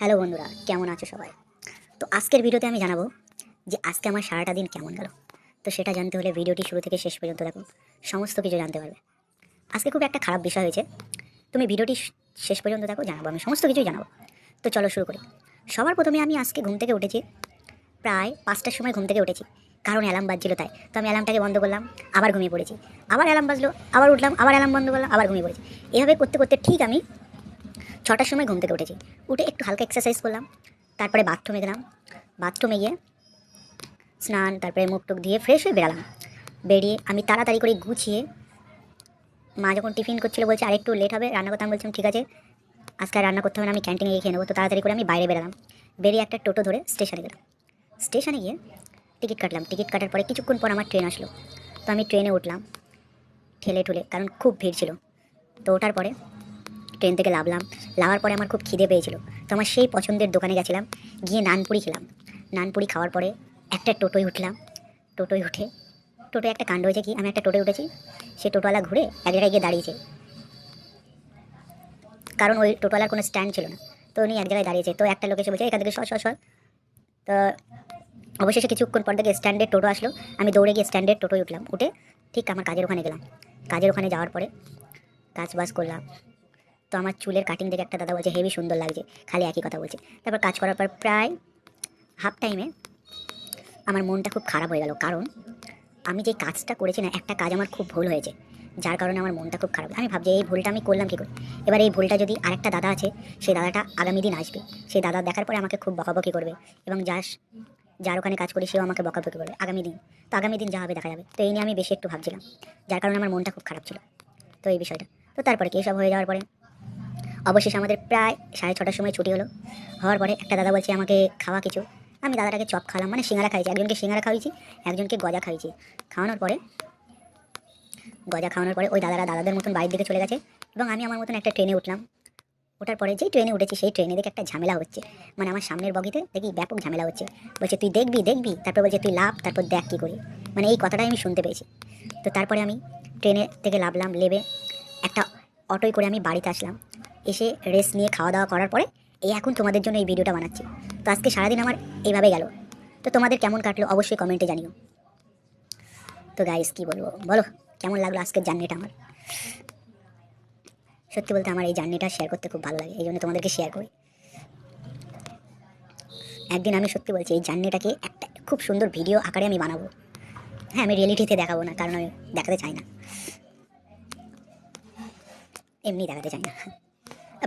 Hello বন্ধুরা, কেমন আছো সবাই? তো আজকের ভিডিওতে আমি জানাব যে আজকে আমার সারাটা দিন কেমন গেল। তো সেটা জানতে হলে ভিডিওটি শুরু থেকে শেষ পর্যন্ত দেখো, সমস্ত কিছু জানতে পারবে। আজকে খুব একটা খারাপ বিষয় হয়েছে, তুমি ভিডিওটি শেষ পর্যন্ত দেখো, জানাব, আমি সমস্ত কিছুই জানাব। তো চলো শুরু করি। সবার প্রথমে আমি আজকে ঘুম থেকে উঠেছি, প্রায় পাঁচটার সময় ঘুম থেকে উঠেছি, কারণ অ্যালার্ম বাজছিল তাই। তো আমি অ্যালার্মটাকে বন্ধ করলাম, আবার ঘুমিয়ে পড়েছি। আবার অ্যালার্ম বাজলো, আবার উঠলাম, আবার অ্যালার্ম বন্ধ করলাম, আবার ঘুমিয়ে পড়েছি। এভাবে করতে করতে ঠিক আমি ছটার সময় ঘুম থেকে উঠেছি। উঠে একটু হালকা এক্সারসাইজ করলাম, তারপরে বাথরুমে গেলাম। বাথরুমে গিয়ে স্নান, তারপরে মুখ টুক দিয়ে ফ্রেশ হয়ে বেরালাম। বেরিয়ে আমি তাড়াতাড়ি করে গুছিয়ে মা যখন টিফিন করছিল বলছে, আরেকটু লেট হবে, রান্না করতে আমি বলছিলাম, ঠিক আছে, আজকে রান্না করতে হবে না, আমি ক্যান্টিনে গিয়ে খেয়ে নেব। তো তাড়াতাড়ি করে আমি বাইরে বেরালাম। বেরিয়ে একটা টোটো ধরে স্টেশনে গেলাম। স্টেশনে গিয়ে টিকিট কাটলাম। টিকিট কাটার পরে কিছুক্ষণ পর আমার ট্রেন আসলো। তো আমি ট্রেনে উঠলাম, ঠেলে ঠুলে, কারণ খুব ভিড় ছিল। তো ওঠার পরে ট্রেন থেকে লাভলাম। লাভার পরে আমার খুব খিদে পেয়েছিল। তো আমার সেই পছন্দের দোকানে গেছিলাম, গিয়ে নানপুরি খেলাম। নানপুরি খাওয়ার পরে একটা টোটোয় উঠলাম। টোটোয় উঠে, টোটোয় একটা কাণ্ড হয়েছে কি, আমি একটা টোটোয় উঠেছি, সে টোটোওয়ালা ঘুরে এক জায়গায় গিয়ে দাঁড়িয়েছে। কারণ ওই টোটোওয়ালার কোনো স্ট্যান্ড ছিল না। তো উনি এক জায়গায় দাঁড়িয়েছে। তো একটা লোক এসে বলছে, এখান থেকে সর সর তো অবশেষে কিছুক্ষণ পর থেকে স্ট্যান্ডের টোটো আসলো। আমি দৌড়ে গিয়ে স্ট্যান্ডের টোটোয় উঠলাম। উঠে ঠিক আমার কাজের ওখানে গেলাম। কাজের ওখানে যাওয়ার পরে কাজ বাজ করলাম। তো আমার চুলের কাটিং দেখে একটা দাদা বলছে হেভি সুন্দর লাগছে। খালি একই কথা বলছে। তারপর কাজ করার পর প্রায় হাফ টাইমে আমার মনটা খুব খারাপ হয়ে গেল। কারণ আমি যে কাজটা করেছি না, একটা কাজ আমার খুব ভুল হয়েছে, যার কারণে আমার মনটা খুব খারাপ আমি ভাবছি, এই ভুলটা আমি করলাম কী করে? এবার এই ভুলটা যদি আরেকটা দাদা আছে সেই দাদাটা আগামী দিন আসবে। সেই দাদা দেখার পরে আমাকে খুব বকাবকি করবে এবং যার যার ওখানে কাজ করি, সেও আমাকে বকাবকি করবে আগামী দিন। তো আগামী দিন যা হবে দেখা যাবে। তো এই নিয়ে আমি বেশি একটু ভাবছিলাম, যার কারণে আমার মনটা খুব খারাপ ছিল। তো এই বিষয়টা। তো তারপরে কি এসব হয়ে যাওয়ার পরে অবশেষে আমাদের প্রায় সাড়ে ছটার সময় ছুটি হলো। হওয়ার পরে একটা দাদা বলছে আমাকে খাওয়া কিছু। আমি দাদাটাকে চপ খাওয়ালাম মানে সিঙ্গারা খাইছি একজনকে সিঙ্গারা খাওয়াইছি, একজনকে গজা খাইছি খাওয়ানোর পরে, গজা খাওয়ানোর পরে ওই দাদারা দাদাদের মতন বাড়ির দিকে চলে গেছে এবং আমি আমার মতন একটা ট্রেনে উঠলাম। ওঠার পরে যেই ট্রেনে উঠেছি, সেই ট্রেনে দেখে একটা ঝামেলা হচ্ছে। মানে আমার সামনের বগিতে দেখি ব্যাপক ঝামেলা হচ্ছে। বলছে, তুই দেখবি দেখবি? তারপর বলছে, তুই লাভ, তারপর দেখ কী করি। মানে এই কথাটাই আমি শুনতে পেয়েছি। তো তারপরে আমি ট্রেনে থেকে লাভলাম, লেবে একটা অটোয় করে আমি বাড়িতে আসলাম। এসে রেস্ট নিয়ে খাওয়া দাওয়া করার পরে এই এখন তোমাদের জন্য এই ভিডিওটা বানাচ্ছি। তো আজকে সারাদিন আমার এইভাবে গেল। তো তোমাদের কেমন কাটলো অবশ্যই কমেন্টে জানিও। তো গাইস কি বলব? বলো, কেমন লাগল আজকের জার্নিটা আমার? সত্যি বলতে আমার এই জার্নিটা শেয়ার করতে খুব ভালো লাগে, এই জন্য তোমাদেরকে শেয়ার করি। একদিন আমি সত্যি বলছি, এই জার্নিটাকে একটা খুব সুন্দর ভিডিও আকারে আমি বানাবো। হ্যাঁ আমি রিয়েলিটিতে দেখাবো না, কারণ আমি দেখাতে চাই না। এমনি দেখাতে চাই না।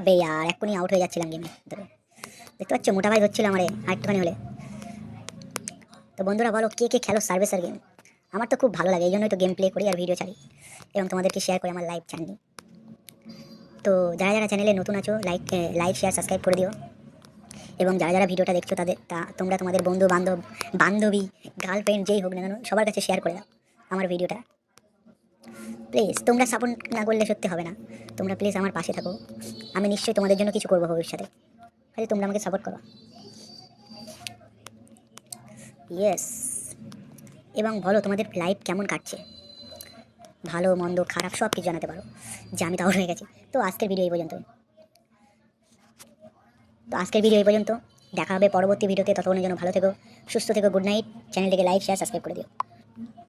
বে আর এক্ষুনি আউট হয়ে যাচ্ছিলাম গেমে দেখতে পাচ্ছ, মোটা ভাই হচ্ছিল আমার আরেকটুখানি হলে। তো বন্ধুরা বলো, কে কে খেলো সার্ভিসার গেম আমার তো খুব ভালো লাগে, এই জন্যই তো গেম প্লে করি আর ভিডিও ছাড়ি। এবং তোমাদেরকে শেয়ার করি আমার লাইভ জার্নি তো যারা যারা চ্যানেলে নতুন আছো লাইক লাইক শেয়ার সাবস্ক্রাইব করে দিও। এবং যারা যারা ভিডিওটা দেখছ তাদের, তা, তোমরা তোমাদের বন্ধু বান্ধব বান্ধবী গার্লফ্রেন্ড যেই হোক না কেন, সবার কাছে শেয়ার করে দাও আমার ভিডিওটা প্লিজ তোমরা সাপোর্ট না করলে সত্যি হবে না। তোমরা প্লিজ আমার পাশে থাকো। আমি নিশ্চয়ই তোমাদের জন্য কিছু করব ভবিষ্যতে। খালি তোমরা আমাকে সাপোর্ট করো। ইয়েস এবং বলো, তোমাদের লাইফ কেমন কাটছে? ভালো, মন্দ, খারাপ সব কিছু জানাতে পারো। যে আমি তাও হয়ে গেছি। তো আজকের ভিডিও এই পর্যন্ত তো আজকের ভিডিও এই পর্যন্ত। দেখা হবে পরবর্তী ভিডিওতে ততক্ষণের জন্য ভালো থেকো, সুস্থ থেকো গুড নাইট চ্যানেলটিকে লাইক শেয়ার সাবস্ক্রাইব করে দিও।